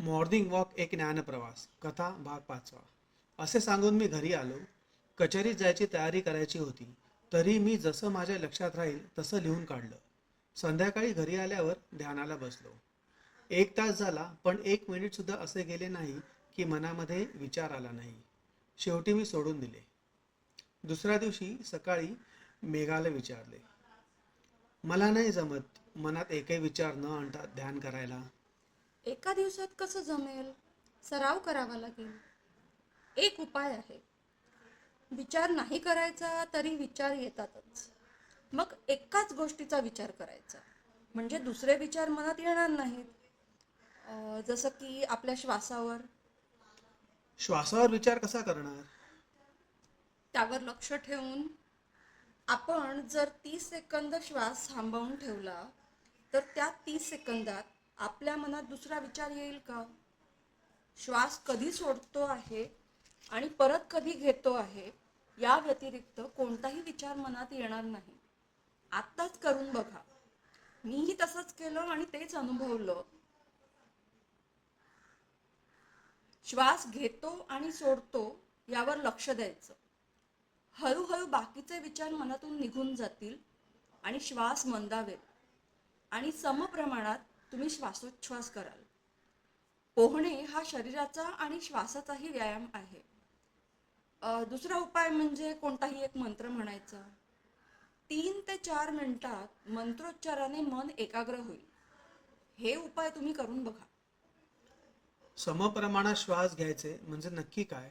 Morning walk एक ज्ञानप्रवास कथा भाग पाचवा. असे सांगून मी घरी आलो. कचेरीत जायची तयारी करायची होती. तरी मी जसं माझ्या लक्षात राहील तसं लिहून काढलं. संध्याकाळी घरी आल्यावर ध्यानाला बसलो. एक तास झाला पण एक मिनिट सुद्धा असे गेले नाही की मनामध्ये विचार आला नाही. शेवटी मी सोडून दिले. दुसऱ्या दिवशी सकाळी मेघाला विचारले. मला नाही जमत मनात एकही विचार न आणता ध्यान करायला. एका दिवसात कसं जमेल? सराव करावा लागेल. एक उपाय आहे. विचार नाही करायचा तरी विचार येतातच. मग एकाच गोष्टीचा विचार करायचा. म्हणजे दुसरे विचार मनात येणार नाहीत. जसं की आपल्या श्वासावर. श्वासावर विचार कसा करणार? त्यावर लक्ष ठेवून आपण जर तीस सेकंद श्वास थांबवून ठेवला तर त्या तीस सेकंदात आपल्या मनात दुसरा विचार येईल का? श्वास कधी सोडतो आहे आणि परत कधी घेतो आहे या व्यतिरिक्त कोणताही विचार मनात येणार नाही. आत्ताच करून बघा. मीही तसंच केलं आणि तेच अनुभवलं. श्वास घेतो आणि सोडतो यावर लक्ष द्यायचं. हळूहळू बाकीचे विचार मनातून निघून जातील आणि श्वास मंदावेल. आणि समप्रमाणात तुम्ही श्वासोच्छ्वास कराल. पोहणे हा शरीराचा आणि श्वासाचाही व्यायाम आहे. दुसरा उपाय म्हणजे कोणताही एक मंत्र म्हणायचा. तीन ते चार मिनिटात मंत्रोच्चाराने मन एकाग्र होईल. हे उपाय तुम्ही करून बघा. समप्रमाणात श्वास घ्यायचे म्हणजे नक्की काय?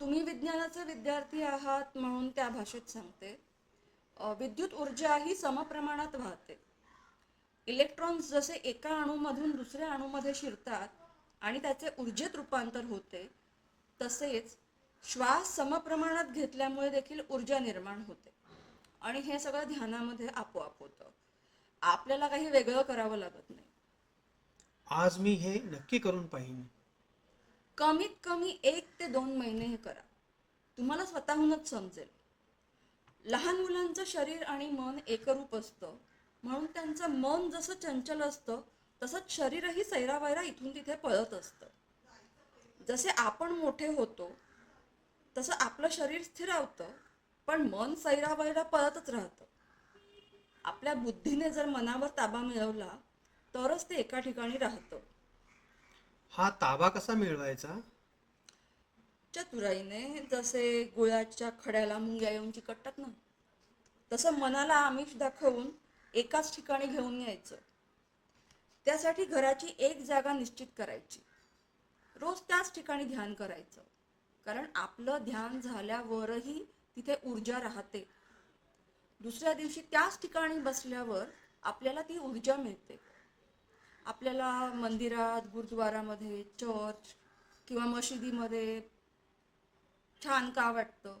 तुम्ही विज्ञानाचे विद्यार्थी आहात म्हणून त्या भाषेत सांगते. विद्युत ऊर्जा ही समप्रमाणात वाहते. इलेक्ट्रॉन्स जसे एका अणूमधून दुसऱ्या अणूमध्ये शिरतात आणि त्याचे ऊर्जेत रूपांतर होते तसेच श्वास समप्रमाणात घेतल्यामुळे देखील ऊर्जा निर्माण होते. आणि हे सगळं ध्यानामध्ये आपोआप होतं. आपल्याला काही वेगळं करावं लागत नाही. आज मी हे नक्की करून पाहिन. कमीत कमी एक ते दोन महिने हे करा. तुम्हाला स्वतःहूनच समजेल. लहान मुलांचं शरीर आणि मन एकरूप असतं. म्हणून त्यांचं मन जसं चंचल असतं तसंच शरीरही सैरावैरा इथून तिथे पळत असतं. जसे आपण मोठे होतो तसं आपलं शरीर स्थिरावतं पण मन सैरावैरा पळतच राहतं. आपल्या बुद्धीने जर मनावर ताबा मिळवला तरच ते एका ठिकाणी राहतं. हा ताबा कसा मिळवायचा? चतुराईने जसे गुळाच्या खड्याला मुंग्या येऊन चिकटतात ना तसं मनाला आमिष दाखवून एकाच ठिकाणी घेऊन यायचं त्यासाठी घराची एक जागा निश्चित करायची. रोज त्याच ठिकाणी ध्यान करायचं. कारण आपलं ध्यान झाल्यावरही तिथे ऊर्जा राहते. दुसऱ्या दिवशी त्याच ठिकाणी बसल्यावर आपल्याला ती ऊर्जा मिळते. आपल्याला मंदिरात गुरुद्वारामध्ये चर्च किंवा मशिदीमध्ये छान का वाटतं?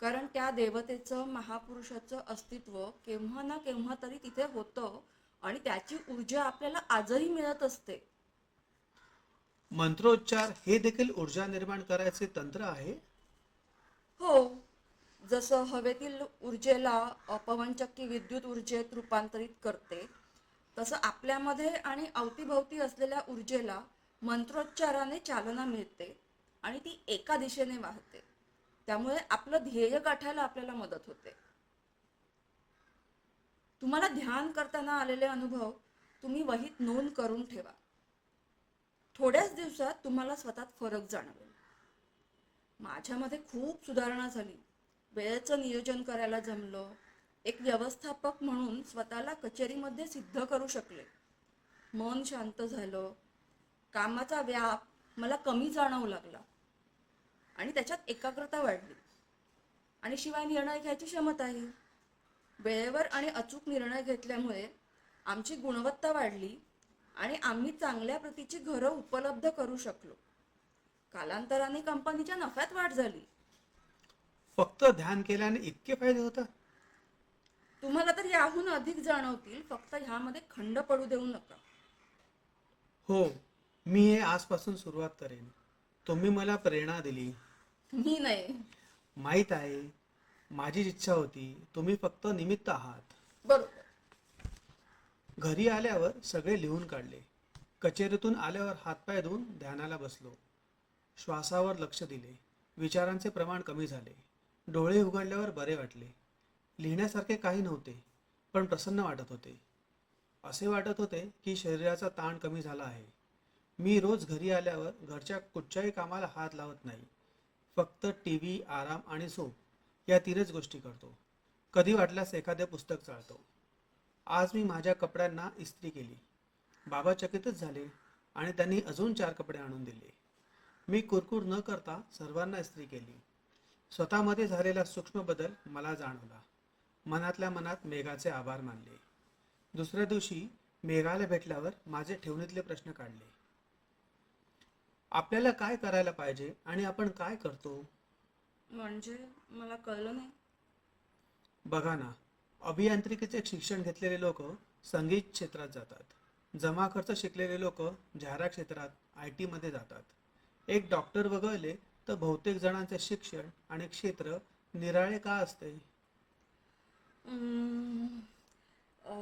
कारण त्या देवतेचं महापुरुषाचं अस्तित्व केव्हा ना केव्हा तरी तिथे होतं आणि त्याची ऊर्जा आपल्याला आजही मिळत असते. मंत्रोच्चार हे देखील ऊर्जा निर्माण करायचे तंत्र आहे? हो. जसं हवेतील ऊर्जेला पवनचक्की विद्युत ऊर्जेत रूपांतरित करते तसं आपल्यामध्ये आणि अवतीभवती असलेल्या ऊर्जेला मंत्रोच्चाराने चालना मिळते आणि ती एका दिशेने वाहते. त्यामुळे आपलं ध्येय गाठायला आपल्याला मदत होते. तुम्हाला ध्यान करताना आलेले अनुभव तुम्ही वहीत नोंद करून ठेवा. थोड्याच दिवसात तुम्हाला स्वतःत फरक जाणवेल. माझ्यामध्ये खूप सुधारणा झाली. वेळेचं नियोजन करायला जमलं. एक व्यवस्थापक म्हणून स्वतःला कचेरीमध्ये सिद्ध करू शकले. मन शांत झालं. कामाचा व्याप मला कमी जाणवू लागला. आणि त्याच्यात एकाग्रता वाढली. आणि शिवाय निर्णय घ्यायची क्षमताही वेळेवर आणि अचूक निर्णय घेतल्यामुळे आमची गुणवत्ता वाढली आणि आम्ही चांगल्या प्रतीची घरं उपलब्ध करू शकलो. कालांतराने कंपनीच्या नफ्यात वाढ झाली. फक्त ध्यान केल्याने इतके फायदे होतात? तुम्हाला तर याहून अधिक जाणवतील फक्त ह्यामध्ये खंड पडू देऊ नका. हो मी हे आजपासून सुरुवात करेन. तुम्ही मला प्रेरणा दिली. मी नाही. माहीत आहे माझीच इच्छा होती तुम्ही फक्त निमित्त आहात. बरोबर. घरी आल्यावर सगळे लिहून काढले. कचेरीतून आल्यावर हातपाय धुवून ध्यानाला बसलो. श्वासावर लक्ष दिले. विचारांचे प्रमाण कमी झाले. डोळे उघडल्यावर बरे वाटले. लिहिण्यासारखे काही नव्हते पण प्रसन्न वाटत होते. असे वाटत होते की शरीराचा ताण कमी झाला आहे. मी रोज घरी आल्यावर घरच्या कुठच्याही कामाला हात लावत नाही. फक्त टी व्ही आराम आणि झोप या तीनच गोष्टी करतो. कधी वाटल्यास एखादे पुस्तक चाळतो. आज मी माझ्या कपड्यांना इस्त्री केली. बाबा चकितच झाले आणि त्यांनी अजून चार कपडे आणून दिले. मी कुरकुर न करता सर्वांना इस्त्री केली. स्वतःमध्ये झालेला सूक्ष्म बदल मला जाणवला. मनातल्या मनात मेघाचे आभार मानले. दुसऱ्या दिवशी मेघाला भेटल्यावर माझे ठेवणीतले प्रश्न काढले. आपल्याला काय करायला पाहिजे आणि आपण काय करतो? म्हणजे मला कळलं नाही. बघा ना अभियांत्रिकीचे शिक्षण घेतलेले लोक संगीत क्षेत्रात जातात. जमा खर्च शिकलेले लोक जाहिरात क्षेत्रात आय टीमध्ये जातात. एक डॉक्टर वगळले तर बहुतेक जणांचे शिक्षण आणि क्षेत्र निराळे का असते?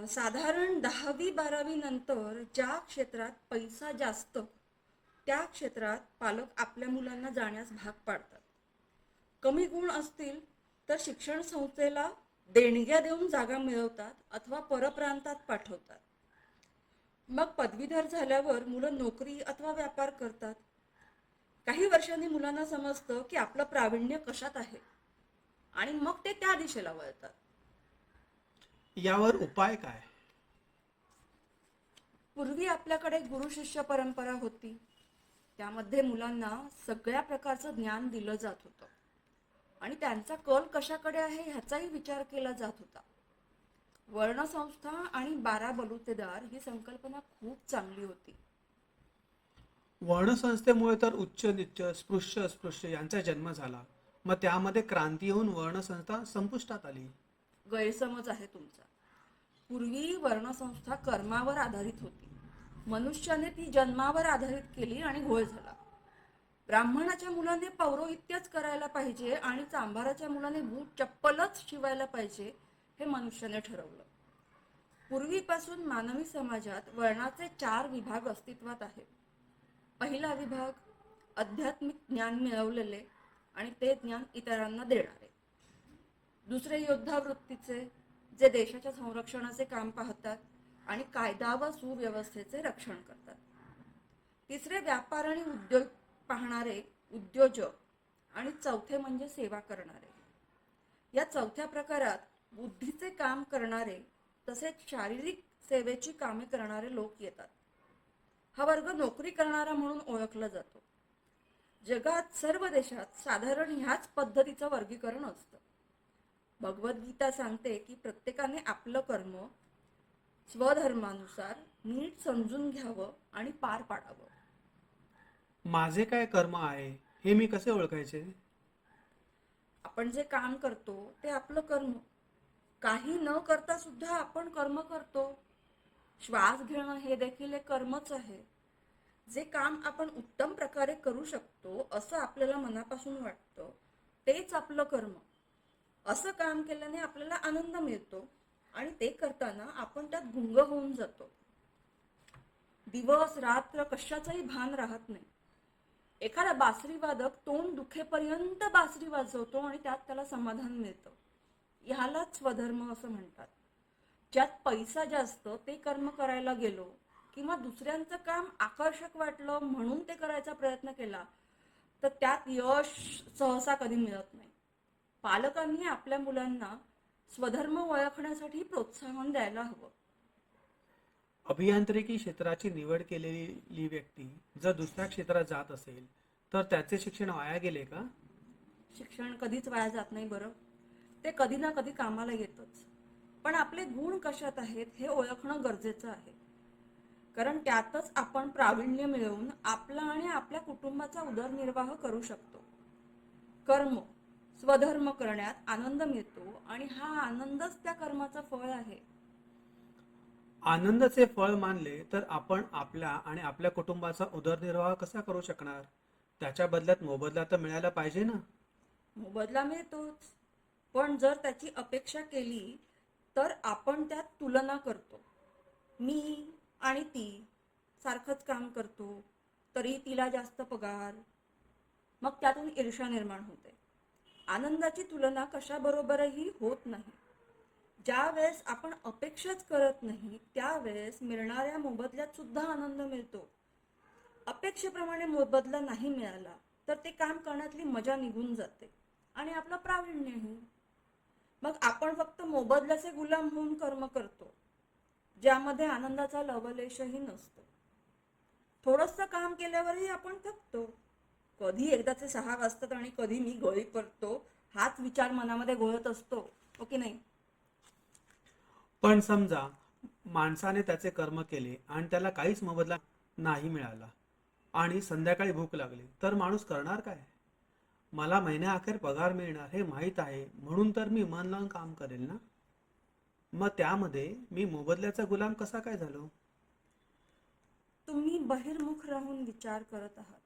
साधारण दहावी बारावी नंतर ज्या क्षेत्रात पैसा जास्त त्या क्षेत्रात पालक आपल्या मुलांना जाण्यास भाग पाडतात. कमी गुण असतील तर शिक्षण संस्थेला देणग्या देऊन जागा मिळवतात अथवा परप्रांतात पाठवतात. मग पदवीधर झाल्यावर मुलं नोकरी अथवा व्यापार करतात. काही वर्षांनी मुलांना समजतं की आपलं प्रावीण्य कशात आहे आणि मग ते त्या दिशेला वळतात. यावर उपाय काय? पूर्वी आपल्याकडे गुरु शिष्य परंपरा होती. त्यामध्ये मुलांना सगळ्या प्रकारचं ज्ञान दिलं जात होतं. आणि त्यांचा कल कशाकडे आहे ह्याचाही विचार केला जात होता. वर्णसंस्था आणि बारा बलुतेदार ही संकल्पना खूप चांगली होती. वर्णसंस्थेमुळे तर उच्च निच्च स्पृश्य अस्पृश्य यांचा जन्म झाला. मग त्यामध्ये क्रांती होऊन वर्णसंस्था संपुष्टात आली. गैरसमज आहे तुमचा. पूर्वी वर्णसंस्था कर्मावर आधारित होती. मनुष्याने ती जन्मावर आधारित केली आणि घोळ झाला. ब्राह्मणाच्या मुलाने पौरोहित्यच करायला पाहिजे आणि चांभाराच्या मुलाने बूट चप्पलच शिवायला पाहिजे हे मनुष्याने ठरवलं. पूर्वीपासून मानवी समाजात वर्णाचे चार विभाग अस्तित्वात आहेत. पहिला विभाग आध्यात्मिक ज्ञान मिळवलेले आणि ते ज्ञान इतरांना देणारे. दुसरे योद्धा वृत्तीचे जे देशाच्या संरक्षणाचे काम पाहतात आणि कायदा व सुव्यवस्थेचे रक्षण करतात. तिसरे व्यापार आणि उद्योग पाहणारे उद्योजक आणि चौथे म्हणजे सेवा करणारे. या चौथ्या प्रकारात बुद्धीचे काम करणारे तसेच शारीरिक सेवेची कामे करणारे लोक येतात. हा वर्ग नोकरी करणारा म्हणून ओळखला जातो. जगात सर्व देशात साधारण ह्याच पद्धतीचं वर्गीकरण असतं. भगवद्गीता सांगते की प्रत्येकाने आपलं कर्म स्वधर्मानुसार नीट समजून घ्यावं आणि पार पाडावं. माझे काय कर्म आहे हे मी कसे ओळखायचे? आपण जे काम करतो ते आपलं कर्म. काही न करता सुद्धा आपण कर्म करतो. श्वास घेणं हे देखील एक कर्मच आहे. जे काम आपण उत्तम प्रकारे करू शकतो असं आपल्याला मनापासून वाटतं. तेच आपलं कर्म. असं काम केल्याने आपल्याला आनंद मिळतो. आणि ते करताना आपण त्यात गुंग होऊन जातो. दिवस रात्र कशाचंही भान राहत नाही. एखादा बासरी वादक तोंड दुखेपर्यंत बासरी वाजवतो आणि त्यात त्याला समाधान मिळतं. ह्यालाच स्वधर्म असं म्हणतात. ज्यात पैसा जास्त ते कर्म करायला गेलो किंवा दुसऱ्यांचं काम आकर्षक वाटलं म्हणून ते करायचा प्रयत्न केला तर त्यात यश सहसा कधी मिळत नाही. पालकांनी आपल्या मुलांना स्वधर्म ओळखण्यासाठी प्रोत्साहन द्यायला हवं. अभियांत्रिकी क्षेत्राची निवड केलेली व्यक्ती जर दुसऱ्या क्षेत्रात जात असेल तर त्याचे शिक्षण वाया गेले का? शिक्षण कधीच वाया जात नाही बरं. ते कधी ना कधी कामाला येतच. पण आपले गुण कशात आहेत हे ओळखणं गरजेचं आहे. कारण त्यातच आपण प्रावीण्य मिळवून आपला आणि आपल्या कुटुंबाचा उदरनिर्वाह करू शकतो. कर्म स्वधर्म करण्यात आनंद मिळतो आणि हा आनंदच त्या कर्माचं फळ आहे. आनंदाचे फळ मानले तर आपण आपल्या आणि आपल्या कुटुंबाचा उदरनिर्वाह कसा करू शकणार? त्याच्या बदल्यात मोबदला तर मिळायला पाहिजे ना? मोबदला मिळतोच. पण जर त्याची अपेक्षा केली तर आपण त्यात तुलना करतो. मी आणि ती सारखंच काम करतो तरी तिला जास्त पगार. मग त्यातून ईर्षा निर्माण होते. आनंदाची तुलना कशाबरोबरही होत नाही. ज्या वेळेस आपण अपेक्षाच करत नाही त्यावेळेस मिळणाऱ्या मोबदल्यात सुद्धा आनंद मिळतो. अपेक्षेप्रमाणे मोबदला नाही मिळाला तर ते काम करण्यातली मजा निघून जाते आणि आपलं प्रावीण्यही मग आपण फक्त मोबदल्याचे गुलाम होऊन कर्म करतो ज्यामध्ये आनंदाचा लवलेशही नसतो. थोडंसं काम केल्यावरही आपण थकतो कधी एकदाचे सहा वाजतात आणि कधी मी गळी करतो हाच विचार मनामध्ये घोळत असतो हो की नाही? पण समजा माणसाने त्याचे कर्म केले आणि त्याला काहीच मोबदला नाही मिळाला आणि संध्याकाळी भूक लागली तर माणूस करणार काय? मला महिन्याअखेर पगार मिळणार हे माहीत आहे म्हणून तर मी मन लावून काम करेल ना? मग त्यामध्ये मी मोबदल्याचा गुलाम कसा काय झालो? तुम्ही बहिर्मुख राहून विचार करत आहात.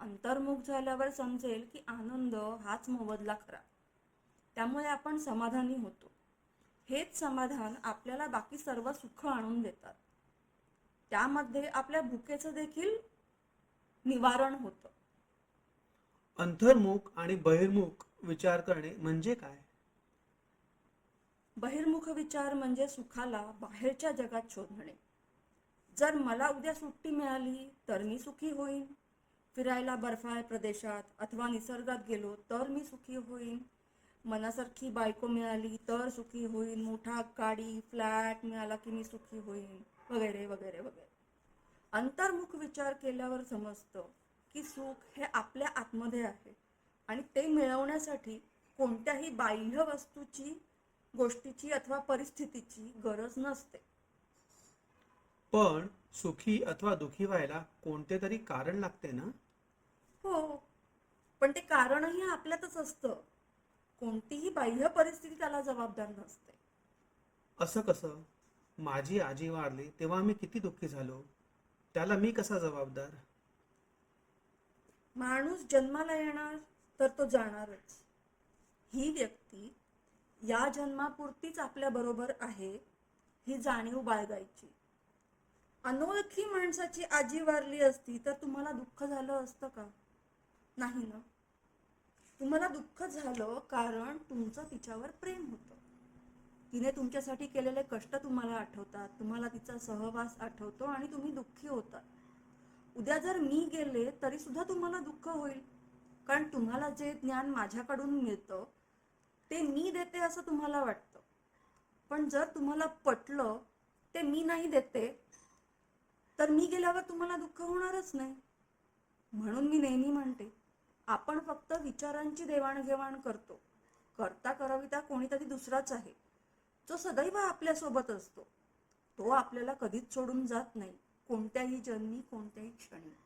अंतर्मुख झाल्यावर समजेल की आनंद हाच मोबदला खरा. त्यामुळे आपण समाधानी होतो. हेच समाधान आपल्याला बाकी सर्व सुख आणून देतात. त्यामध्ये आपल्या भुकेचं देखील निवारण होतं. अंतर्मुख आणि बहिर्मुख विचार करणे म्हणजे काय? बहिर्मुख विचार म्हणजे सुखाला बाहेरच्या जगात शोधणे. जर मला उद्या सुट्टी मिळाली तर मी सुखी होईन. फिरायला बर्फाळ प्रदेशात अथवा निसर्गात गेलो तर मी सुखी होईन. मनासारखी बायको मिळाली तर सुखी होईन. मोठा गाडी फ्लॅट मिळाला की मी सुखी होईन. वगैरे वगैरे वगैरे. अंतर्मुख विचार केल्यावर समजतं की सुख हे आपल्या आतमध्ये आहे आणि ते मिळवण्यासाठी कोणत्याही बाह्य वस्तूची गोष्टीची अथवा परिस्थितीची गरज नसते. पण सुखी अथवा दुखी व्हायला कोणते तरी कारण लागते ना? हो. पण ते कारणही आपल्यातच असतं. कोणतीही बाह्य परिस्थिती त्याला जबाबदार नसते. असं कसं? माझी आजी वारली तेव्हा मी किती दुःखी झालो. त्याला मी कसा जबाबदार? माणूस जन्माला येणार तर तो जाणारच. ही व्यक्ती या जन्मापुरतीच आपल्या बरोबर आहे ही जाणीव बाळगायची. अनोळखी माणसाची आजी वारली असती तर तुम्हाला दुःख झालं असतं का? नाही ना. तुम्हाला दुःख झालं कारण तुमचं तिच्यावर प्रेम होतं. तिने तुमच्यासाठी केलेले कष्ट तुम्हाला आठवतात. तुम्हाला तिचा सहवास आठवतो आणि तुम्ही दुःखी होतात उद्या जर मी गेले तरी सुद्धा तुम्हाला दुःख होईल. कारण तुम्हाला जे ज्ञान माझ्याकडून मिळतं ते मी देते असं तुम्हाला वाटतं. पण जर तुम्हाला पटलं ते मी नाही देते तर मी गेल्यावर तुम्हाला दुःख होणारच नाही. म्हणून मी नेहमी म्हणते आपण फक्त विचारांची देवाणघेवाण करतो. करता करविता कोणीतरी दुसराच आहे. जो सदैव आपल्यासोबत असतो. तो आपल्याला कधीच सोडून जात नाही. कोणत्याही जन्मी कोणत्याही क्षणी.